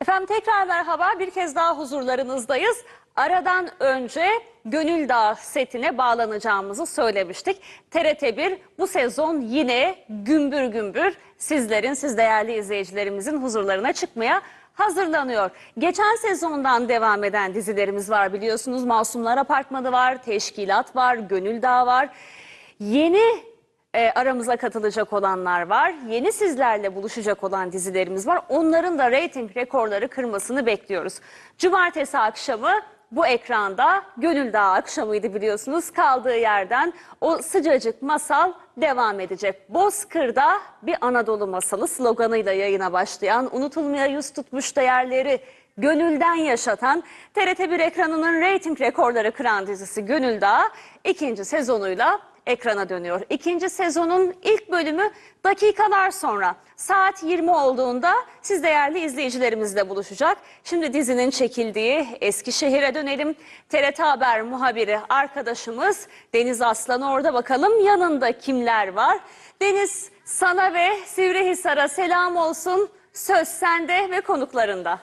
Efendim tekrar merhaba. Bir kez daha huzurlarınızdayız. Aradan önce Gönül Dağı setine bağlanacağımızı söylemiştik. TRT1 bu sezon yine gümbür gümbür sizlerin, siz değerli izleyicilerimizin huzurlarına çıkmaya hazırlanıyor. Geçen sezondan devam eden dizilerimiz var biliyorsunuz. Masumlar Apartmanı var, Teşkilat var, Gönül Dağı var. Yeni e, aramıza katılacak olanlar var. Yeni sizlerle buluşacak olan dizilerimiz var. Onların da reyting rekorları kırmasını bekliyoruz. Cumartesi akşamı bu ekranda Gönül Dağı akşamıydı biliyorsunuz. Kaldığı yerden o sıcacık masal devam edecek. Bozkır'da bir Anadolu masalı sloganıyla yayına başlayan, unutulmaya yüz tutmuş değerleri gönülden yaşatan TRT1 ekranının reyting rekorları kıran dizisi Gönül Dağı ikinci sezonuyla ekrana dönüyor. İkinci sezonun ilk bölümü dakikalar sonra saat 20 olduğunda siz değerli izleyicilerimizle buluşacak. Şimdi dizinin çekildiği Eskişehir'e dönelim. TRT Haber muhabiri arkadaşımız Deniz Aslan orada bakalım yanında kimler var? Deniz sana ve Sivrihisar'a selam olsun. Söz sende ve konuklarında.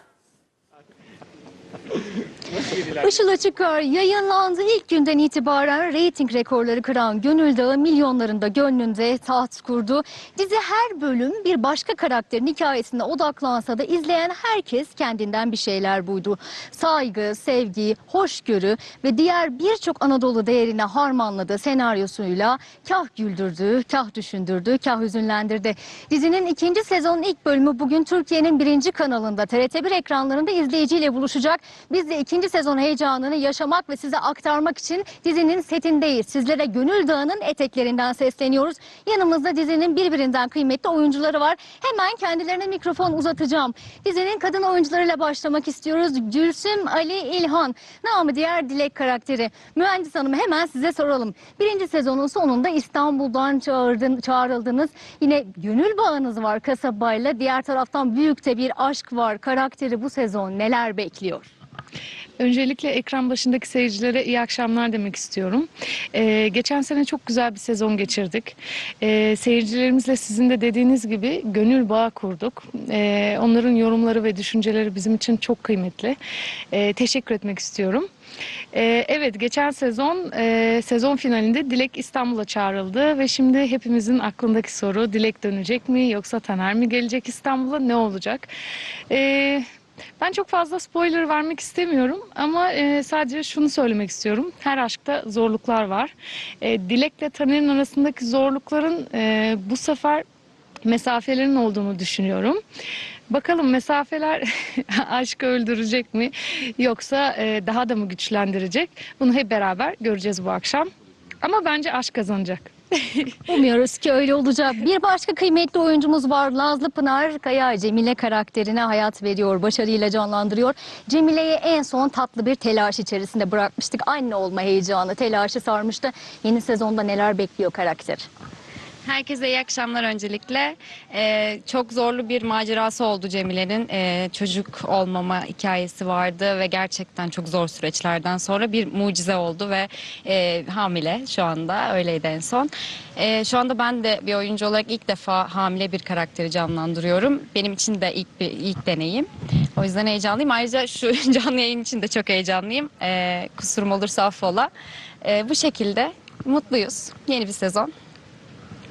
Işıl Açıkar yayınlandığı ilk günden itibaren reyting rekorları kıran Gönül Dağı milyonlarında gönlünde taht kurdu. Dizi her bölüm bir başka karakterin hikayesine odaklansa da izleyen herkes kendinden bir şeyler buydu. Saygı, sevgi, hoşgörü ve diğer birçok Anadolu değerine harmanladığı senaryosuyla kah güldürdü, kah düşündürdü, kah hüzünlendirdi. Dizinin ikinci sezonun ilk bölümü bugün Türkiye'nin birinci kanalında TRT1 ekranlarında izleyiciyle buluşacak. Biz de ikinci sezon heyecanını yaşamak ve size aktarmak için dizinin setindeyiz. Sizlere Gönül Dağı'nın eteklerinden sesleniyoruz. Yanımızda dizinin birbirinden kıymetli oyuncuları var. Hemen kendilerine mikrofon uzatacağım. Dizinin kadın oyuncularıyla başlamak istiyoruz. Gülsüm Ali İlhan, namı diğer Dilek karakteri. Mühendis Hanım hemen size soralım. Birinci sezonun sonunda İstanbul'dan çağırdın, çağrıldınız. Yine gönül bağınız var kasabayla. Diğer taraftan büyükte bir aşk var. Karakteri bu sezon neler bekliyor? Öncelikle ekran başındaki seyircilere iyi akşamlar demek istiyorum. Ee, geçen sene çok güzel bir sezon geçirdik. Ee, seyircilerimizle sizin de dediğiniz gibi gönül bağı kurduk. Ee, onların yorumları ve düşünceleri bizim için çok kıymetli. Ee, teşekkür etmek istiyorum. Ee, evet geçen sezon e, sezon finalinde Dilek İstanbul'a çağrıldı ve şimdi hepimizin aklındaki soru Dilek dönecek mi yoksa Taner mi gelecek İstanbul'a ne olacak? Ee, ben çok fazla spoiler vermek istemiyorum ama e, sadece şunu söylemek istiyorum. Her aşkta zorluklar var. E, Dilek'le Taner'in arasındaki zorlukların e, bu sefer mesafelerin olduğunu düşünüyorum. Bakalım mesafeler aşkı öldürecek mi yoksa e, daha da mı güçlendirecek? Bunu hep beraber göreceğiz bu akşam. Ama bence aşk kazanacak. Umuyoruz ki öyle olacak. Bir başka kıymetli oyuncumuz var. Nazlı Pınar Kaya Cemile karakterine hayat veriyor, başarıyla canlandırıyor. Cemile'yi en son tatlı bir telaş içerisinde bırakmıştık. Anne olma heyecanı, telaşı sarmıştı. Yeni sezonda neler bekliyor karakter? Herkese iyi akşamlar öncelikle. Ee, çok zorlu bir macerası oldu Cemile'nin. Ee, çocuk olmama hikayesi vardı ve gerçekten çok zor süreçlerden sonra bir mucize oldu ve e, hamile şu anda öyleydi en son. Ee, şu anda ben de bir oyuncu olarak ilk defa hamile bir karakteri canlandırıyorum. Benim için de ilk bir ilk deneyim. O yüzden heyecanlıyım. Ayrıca şu canlı yayın için de çok heyecanlıyım. Ee, kusurum olursa affola. Ee, bu şekilde mutluyuz. Yeni bir sezon.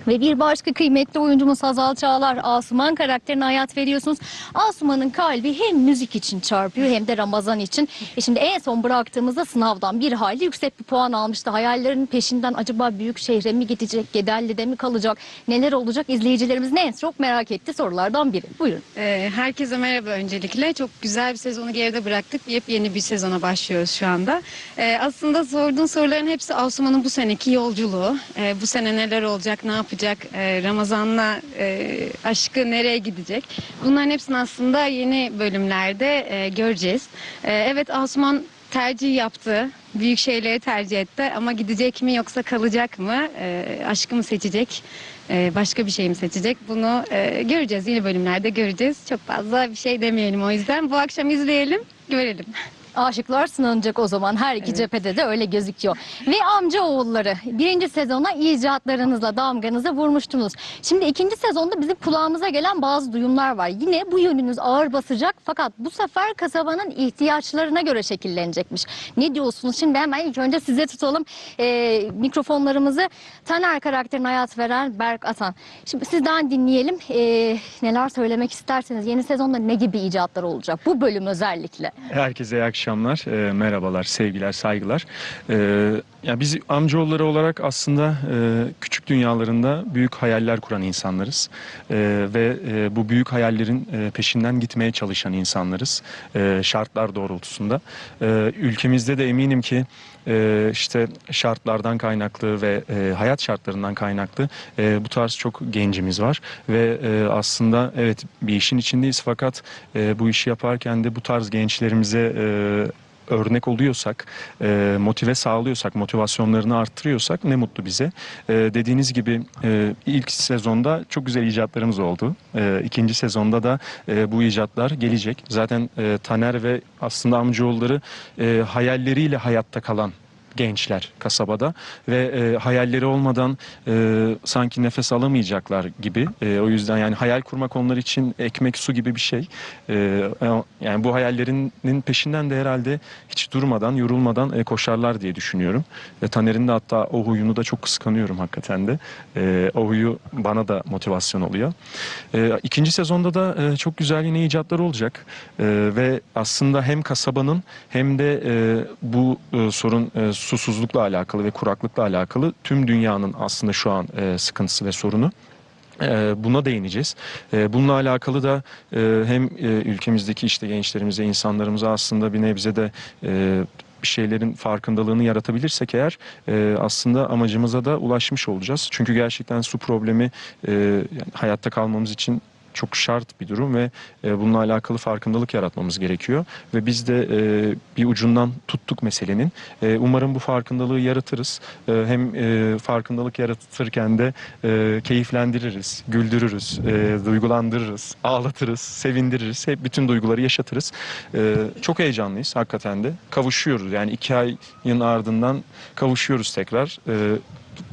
Ve bir başka kıymetli oyuncumuz Hazal Çağlar. Asuman karakterine hayat veriyorsunuz. Asuman'ın kalbi hem müzik için çarpıyor hem de Ramazan için. E şimdi en son bıraktığımızda sınavdan bir hayli yüksek bir puan almıştı. Hayallerinin peşinden acaba büyük şehre mi gidecek, Gedelli'de mi kalacak, neler olacak izleyicilerimiz ne en çok merak etti sorulardan biri. Buyurun. Ee, herkese merhaba öncelikle. Çok güzel bir sezonu geride bıraktık. Yepyeni bir sezona başlıyoruz şu anda. Ee, aslında sorduğun soruların hepsi Asuman'ın bu seneki yolculuğu. Ee, bu sene neler olacak, ne yapacak, ee, Ramazan'la e, aşkı nereye gidecek? Bunların hepsini aslında yeni bölümlerde e, göreceğiz. Ee, evet Asuman tercih yaptı. Büyük şeyleri tercih etti ama gidecek mi yoksa kalacak mı? Ee, aşkı mı seçecek? Ee, başka bir şey mi seçecek? Bunu e, göreceğiz. Yeni bölümlerde göreceğiz. Çok fazla bir şey demeyelim o yüzden. Bu akşam izleyelim, görelim. Aşıklar sınanacak o zaman her iki cephede de öyle gözüküyor. Ve amca oğulları birinci sezona icatlarınızla damganızı vurmuştunuz. Şimdi ikinci sezonda bizim kulağımıza gelen bazı duyumlar var. Yine bu yönünüz ağır basacak fakat bu sefer kasabanın ihtiyaçlarına göre şekillenecekmiş. Ne diyorsunuz? Şimdi hemen ilk önce size tutalım Ee, mikrofonlarımızı. Taner karakterine hayat veren Berk Atan. Şimdi sizden dinleyelim. Ee, neler söylemek isterseniz yeni sezonda ne gibi icatlar olacak? Bu bölüm özellikle. Herkese iyi akşamlar, e, merhabalar, sevgiler, saygılar. E, ya biz amcaoğulları olarak aslında e, küçük dünyalarında büyük hayaller kuran insanlarız E, ve e, bu büyük hayallerin e, peşinden gitmeye çalışan insanlarız e, şartlar doğrultusunda. E, ülkemizde de eminim ki e, işte şartlardan kaynaklı ve e, hayat şartlarından kaynaklı e, bu tarz çok gencimiz var ve e, aslında evet bir işin içindeyiz fakat e, bu işi yaparken de bu tarz gençlerimize e, örnek oluyorsak, e, motive sağlıyorsak, motivasyonlarını arttırıyorsak ne mutlu bize. E, dediğiniz gibi e, ilk sezonda çok güzel icatlarımız oldu. E, ikinci sezonda da e, bu icatlar gelecek. Zaten e, Taner ve aslında amcaoğulları e, hayalleriyle hayatta kalan gençler kasabada ve e, hayalleri olmadan e, sanki nefes alamayacaklar gibi. E, o yüzden yani hayal kurmak onlar için ekmek su gibi bir şey. E, yani bu hayallerinin peşinden de herhalde hiç durmadan, yorulmadan e, koşarlar diye düşünüyorum. E, Taner'in de hatta o huyunu da çok kıskanıyorum hakikaten de. E, o huyu bana da motivasyon oluyor. E, ikinci sezonda da e, çok güzel yine icatlar olacak. E, ve aslında hem kasabanın hem de e, bu e, sorun e, susuzlukla alakalı ve kuraklıkla alakalı tüm dünyanın aslında şu an e, sıkıntısı ve sorunu. E, Buna değineceğiz. E, Bununla alakalı da e, hem ülkemizdeki işte gençlerimize, insanlarımıza aslında bir nebze de bir şeylerin farkındalığını yaratabilirsek eğer aslında amacımıza da ulaşmış olacağız. Çünkü gerçekten su problemi hayatta kalmamız için çok şart bir durum ve e, bununla alakalı farkındalık yaratmamız gerekiyor ve biz de e, bir ucundan tuttuk meselenin. E, umarım bu farkındalığı yaratırız. E, hem e, farkındalık yaratırken de e, keyiflendiririz, güldürürüz, e, duygulandırırız, ağlatırız, sevindiririz. Hep bütün duyguları yaşatırız. E, çok heyecanlıyız hakikaten de. Kavuşuyoruz yani iki ayın ardından kavuşuyoruz tekrar. E,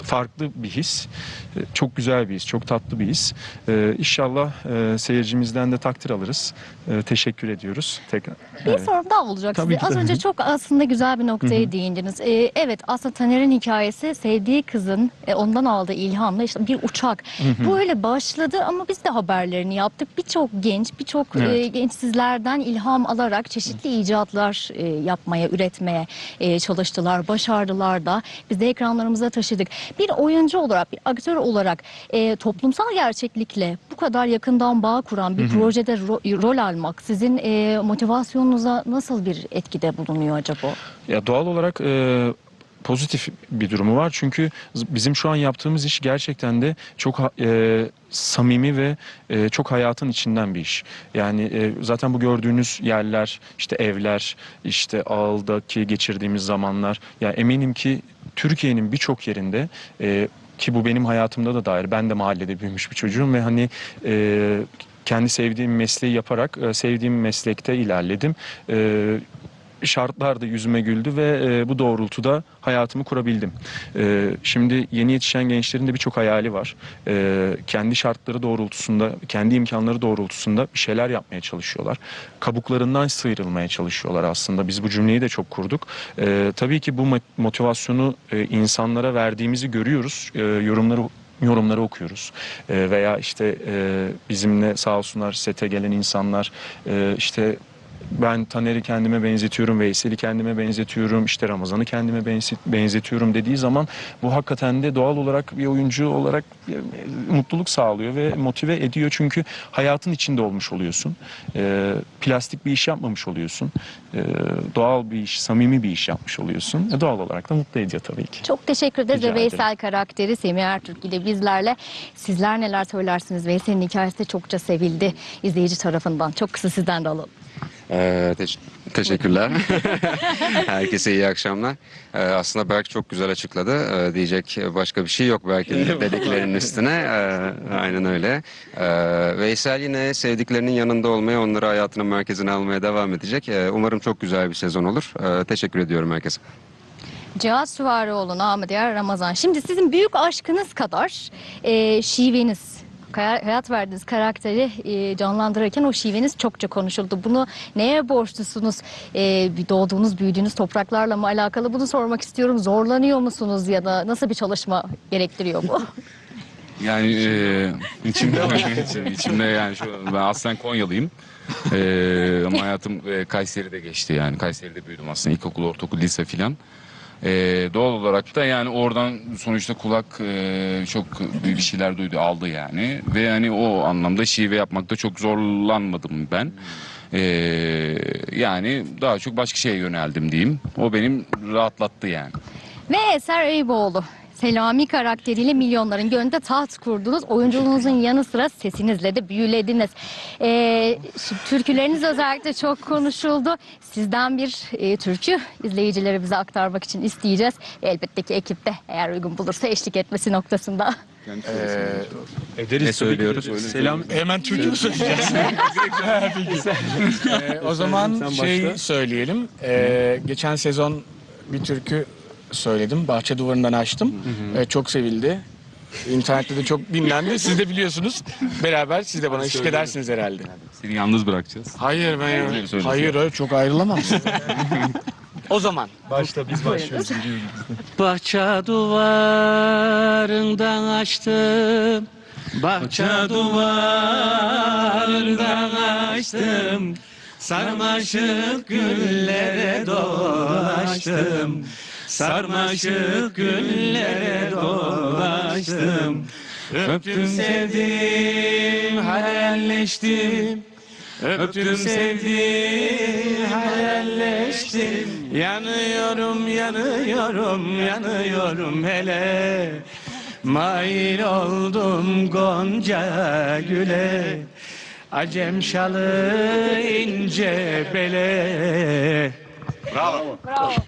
farklı bir his. E, Çok güzel bir his, çok tatlı bir his. E, İnşallah e, seyircimizden de takdir alırız. E, Teşekkür ediyoruz. Tekrar. Bir Evet. sorum daha olacak Tabii size. Az önce çok aslında güzel bir noktaya değindiniz. Ee, evet aslında Taner'in hikayesi sevdiği kızın e, ondan aldığı ilhamla işte bir uçak. Bu öyle başladı ama biz de haberlerini yaptık. Birçok genç, birçok e, Evet. genç sizlerden ilham alarak çeşitli icatlar e, yapmaya, üretmeye e, çalıştılar, başardılar da. Biz de ekranlarımıza taşıdık. Bir oyuncu olarak, bir aktör olarak e, toplumsal gerçeklikle bu kadar yakından bağ kuran bir projede ro- rol almak sizin e, motivasyonunuza nasıl bir etkide bulunuyor acaba? Ya doğal olarak e, pozitif bir durumu var. Çünkü bizim şu an yaptığımız iş gerçekten de çok e, samimi ve e, çok hayatın içinden bir iş. Yani e, zaten bu gördüğünüz yerler, işte evler, işte ağıldaki geçirdiğimiz zamanlar. Ya eminim ki Türkiye'nin birçok yerinde e, ki bu benim hayatımda da dair. Ben de mahallede büyümüş bir çocuğum ve hani e, kendi sevdiğim mesleği yaparak e, sevdiğim meslekte ilerledim. Şartlar da yüzüme güldü ve e, bu doğrultuda hayatımı kurabildim. E, şimdi yeni yetişen gençlerin de birçok hayali var. E, kendi şartları doğrultusunda, kendi imkanları doğrultusunda bir şeyler yapmaya çalışıyorlar. Kabuklarından sıyrılmaya çalışıyorlar aslında. Biz bu cümleyi de çok kurduk. E, tabii ki bu mo- motivasyonu e, insanlara verdiğimizi görüyoruz. E, yorumları yorumları okuyoruz E, veya işte e, bizimle sağ olsunlar sete gelen insanlar e, işte ben Taner'i kendime benzetiyorum, Veysel'i kendime benzetiyorum, işte Ramazan'ı kendime benze- benzetiyorum dediği zaman bu hakikaten de doğal olarak bir oyuncu olarak e, mutluluk sağlıyor ve motive ediyor çünkü hayatın içinde olmuş oluyorsun. E, plastik bir iş yapmamış oluyorsun. E, doğal bir iş, samimi bir iş yapmış oluyorsun. E, doğal olarak da mutlu ediyor tabii ki. Çok teşekkür ederiz. Rica ve Veysel karakteri Semih Ertürk ile bizlerle. Sizler neler söylersiniz? Veysel'in hikayesi de çokça sevildi izleyici tarafından. Çok kısa sizden de alalım. Ee, teş- teşekkürler. Herkese iyi akşamlar. Ee, aslında Berk çok güzel açıkladı. Ee, diyecek başka bir şey yok Berk'in dediklerinin üstüne. Ee, aynen öyle. Ee, Veysel yine sevdiklerinin yanında olmaya, onları hayatının merkezine almaya devam edecek. Ee, umarım çok güzel bir sezon olur. Ee, teşekkür ediyorum herkese. Cihat Süvarioğlu, namı diğer Ramazan. Şimdi sizin büyük aşkınız kadar e, şiveniz, hayat verdiğiniz karakteri e, canlandırırken o şiveniz çokça konuşuldu. Bunu neye borçlusunuz? E, doğduğunuz, büyüdüğünüz topraklarla mı alakalı? Bunu sormak istiyorum. Zorlanıyor musunuz ya da nasıl bir çalışma gerektiriyor bu? Yani e, içimde içimde yani şu ben aslen Konyalıyım. E, ama hayatım e, Kayseri'de geçti yani. Kayseri'de büyüdüm aslında. İlkokul, ortaokul, lise filan. E, doğal olarak da yani oradan sonuçta kulak e, çok bir şeyler duydu, aldı yani. Ve yani o anlamda şive yapmakta çok zorlanmadım ben. E, yani daha çok başka şeye yöneldim diyeyim. O benim rahatlattı yani. Ve Eser Eyüboğlu. Selami karakteriyle milyonların gönlünde taht kurdunuz. Oyunculuğunuzun yanı sıra sesinizle de büyülediniz. Ee, şimdi türküleriniz özellikle çok konuşuldu. Sizden bir e, türkü izleyicileri bize aktarmak için isteyeceğiz. Elbette ki ekipte eğer uygun bulursa eşlik etmesi noktasında. Ederiz Ne söylüyoruz? Selam. Hemen Türkçe söyleyeceğiz? Ee, o zaman şey söyleyelim. Ee, geçen sezon bir türkü söyledim. Bahçe duvarından açtım. Ee, çok sevildi. İnternette de çok dinlendi. Siz de biliyorsunuz. Beraber siz de bana eşlik edersiniz herhalde. Seni yalnız bırakacağız. Hayır ben söylesin. hayır öyle çok ayrılamam. o zaman Başta biz başlıyoruz. Bahçe duvarından açtım Bahçe duvarından açtım Sarmaşık güllere dolaştım Sarmaşık güllere dolaştım. Öptüm sevdim hayalleştim. Öptüm sevdim hayalleştim. Yanıyorum yanıyorum yanıyorum hele. Mail oldum gonca güle. Acem şalı ince bele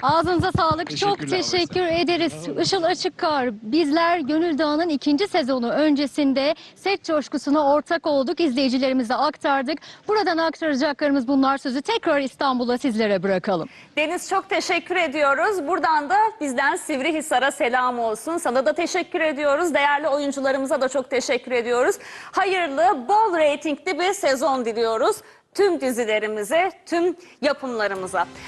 Ağzınıza sağlık. Çok teşekkür ederiz. Işıl Açıkkar. Bizler Gönül Dağı'nın ikinci sezonu öncesinde set coşkusuna ortak olduk. İzleyicilerimize aktardık. Buradan aktaracaklarımız bunlar sözü tekrar İstanbul'a sizlere bırakalım. Deniz çok teşekkür ediyoruz. Buradan da bizden Sivrihisar'a selam olsun. Sana da teşekkür ediyoruz. Değerli oyuncularımıza da çok teşekkür ediyoruz. Hayırlı, bol reytingli bir sezon diliyoruz. Tüm dizilerimize, tüm yapımlarımıza.